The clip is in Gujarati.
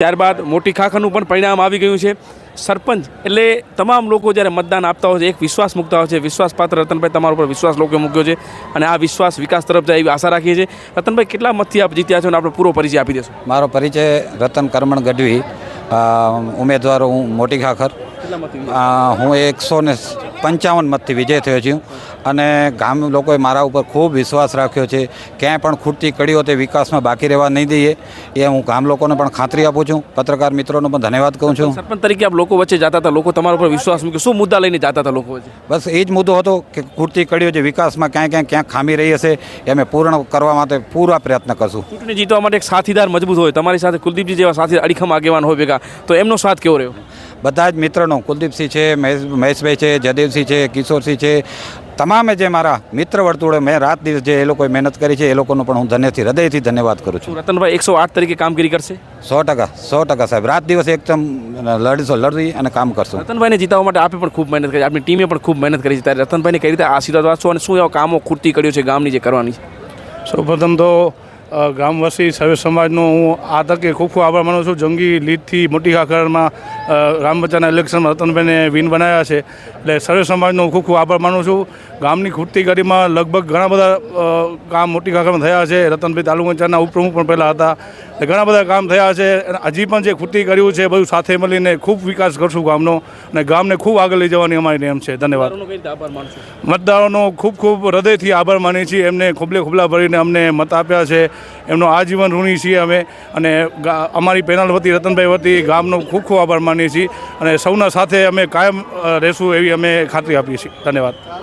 ત્યારબાદ મોટી ખાખરનું પણ પરિણામ આવી ગયું છે. સરપંચ એટલે તમામ લોકો જ્યારે મતદાન આપતા હોય છે એક વિશ્વાસ મૂકતા હોય છે. વિશ્વાસપાત્ર રતનભાઈ તમારા ઉપર વિશ્વાસ લોકોએ મૂક્યો છે અને આ વિશ્વાસ વિકાસ તરફ જાય એવી આશા રાખીએ છીએ. રતનભાઈ કેટલા મતથી આપ જીત્યા છો? અને આપણે પૂરો પરિચય આપી દેશો. મારો પરિચય રતન કરમણ ગઢવી ઉમેદવાર હું મોટી ખાખર. હું એકસો ને પંચાવન મતથી વિજય થયો છું. અને ગામ લોકોએ મારા ઉપર ખૂબ વિશ્વાસ રાખ્યો છે. ક્યાંય પણ ખૂટતી કડીઓ તે વિકાસમાં બાકી રહેવા નહીં દઈએ. એ હું ગામ લોકોને પણ ખાતરી આપું છું. પત્રકાર મિત્રોનો પણ ધન્યવાદ કહું છું. સરપંચ તરીકે આપ લોકો વચ્ચે જતા હતા લોકો તમારા ઉપર વિશ્વાસ મૂક્યો. શું મુદ્દા લઈને જતા હતા લોકો વચ્ચે? બસ એ જ મુદ્દો હતો કે ખૂટતી કડીઓ જે વિકાસમાં ક્યાંય ક્યાંય ક્યાંક ખામી રહી હશે એ અમે પૂર્ણ કરવા માટે પૂરા પ્રયત્ન કરશું. ચૂંટણી જીતવા માટે એક સાથીદાર મજબૂત હોય. તમારી સાથે કુલદીપજી જેવા સાથી અડીખમ આગેવાન હોય ભેગા. તો એમનો સાથ કેવો રહ્યો? બધા જ મિત્રનો કુલદીપસિંહ છે મહેશ મહેશભાઈ છે જયદેવસિંહ છે કિશોરસિંહ છે તમામે જે મારા મિત્ર વર્તુળે મેં રાત દિવસ જે એ લોકોએ મહેનત કરી છે એ લોકોનો પણ હું ધન્યથી હૃદયથી ધન્યવાદ કરું છું. રતનભાઈ એકસો આઠ તરીકે કામગીરી કરશે? સો ટકા સો ટકા સાહેબ. રાત દિવસ એકદમ લડશો લડી અને કામ કરશો. રતનભાઈને જીતાવવા માટે આપે પણ ખૂબ મહેનત કરી આપણી ટીમે પણ ખૂબ મહેનત કરી છે. ત્યારે રતનભાઈને કઈ રીતે આશીર્વાદ વાંચશો અને શું એવા કામો ખૂટતી કર્યું છે ગામની જે કરવાની છે? સૌપ્રથમ તો અ, ગામવાસી સર્વે સમાજનો હું આ તકે ખૂબ ખૂબ આભાર માનું છું. જંગી લીડથી મોટી ખાખરમાં અ, રામ બચ્ચાના ઇલેક્શનમાં રતનભાઈને વિન બનાવ્યા છે. એટલે સર્વે સમાજનો ખૂબ ખૂબ આભાર માનું છું. ગામની ખૂટતી ગાડીમાં લગભગ ઘણા બધા કામ મોટી ખાખરમાં થયા છે. રતનભાઈ તાલુકાચારના ઉપપ્રમુખ પણ પહેલાં હતા. એટલે ઘણા બધા કામ થયા છે અને હજી પણ જે ખૂટતી કર્યું છે બધું સાથે મળીને ખૂબ વિકાસ કરશું ગામનો અને ગામને ખૂબ આગળ લઈ જવાની અમારી નેમ છે. ધન્યવાદ. મતદારોનો ખૂબ ખૂબ હૃદયથી આભાર માની છીએ. એમને ખુબલે ખોબલા ભરીને અમને મત આપ્યા છે. એમનો આજીવન ઋણી છીએ અમે અને અમારી પેનલ વતી, રતનભાઈ વતી ગામનો ખૂબ ખૂબ આભાર માનીએ છીએ અને સૌના સાથે અમે કાયમ રહેશું એવી અમે ખાતરી આપીએ છીએ. ધન્યવાદ.